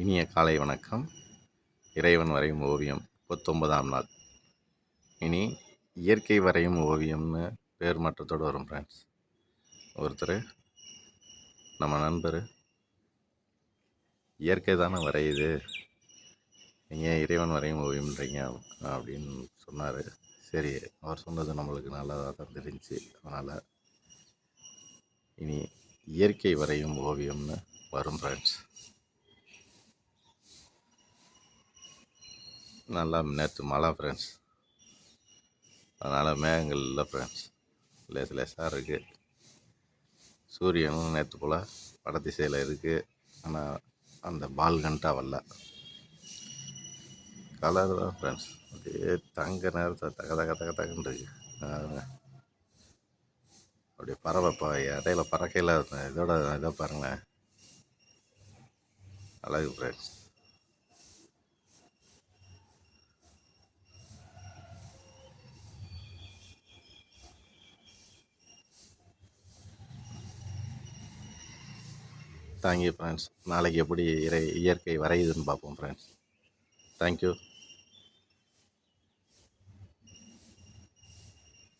இனிய காலை வணக்கம். இறைவன் வரையும் ஓவியம் முப்பத்தொன்பதாம் நாள். இனி இயற்கை வரையும் ஓவியம்னு பேர் மாற்றத்தோடு வரும் ஃப்ரெண்ட்ஸ் ஒருத்தர் நம்ம நண்பர் இயற்கை தானே வரையுது. நீங்கள் இறைவன் வரையும் ஓவியம்ன்றீங்க அப்படின்னு சொன்னார். சரி அவர் சொன்னது நம்மளுக்கு நல்லதாக தான் தெரிஞ்சு அதனால் இனி இயற்கை வரையும் ஓவியம்னு வரும் ஃப்ரெண்ட்ஸ் நல்லா நேற்று மழை ஃப்ரெண்ட்ஸ் அதனால் மேகங்கள் இல்லை ஃப்ரெண்ட்ஸ் லேஸ் லேசாக இருக்குது சூரியனும் நேற்று போல் வடதிசையில் இருக்குது ஆனால் அந்த பால் கண்டா வரல. கலர் தான் ஃப்ரெண்ட்ஸ் அப்படியே தங்க நேரத்தை தக தக தக தகன்னு அப்படியே பறவை இப்போ இடையில பறக்கையில் இதோட இதை பாருங்களேன். அழகு ஃப்ரெண்ட்ஸ் தேங்க்யூ ஃப்ரெண்ட்ஸ் நாளைக்கு எப்படி இறை இயற்கை வரையுதுன்னு பார்ப்போம் ஃப்ரெண்ட்ஸ் தேங்க்யூ